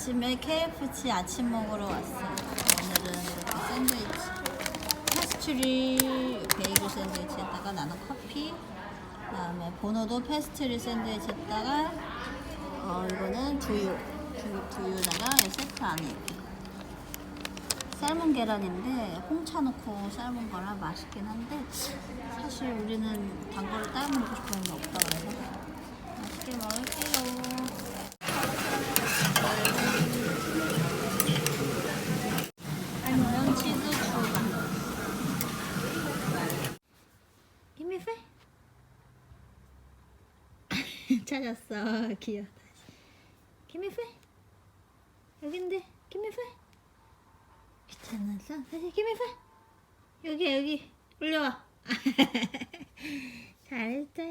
아침에 KFC 아침 먹으러 왔어요. 오늘은 이렇게 샌드위치, 페스트리 베이글 샌드위치에다가 나는 커피, 그다음에 보노도 페스트리 샌드위치에다가 어 이거는 두유, 두유 두유다가 이 세트 안에 이렇게 삶은 계란인데 홍차 넣고 삶은 거라 맛있긴 한데 사실 우리는 단 거를 따로 먹고 싶었는데 없다 그래서 치즈 추가. 찾았어 귀여워. 김미fe? 여긴데 김미fe? 귀찮았어? 다시 김미fe? 여기 여기 올려와. 잘했어요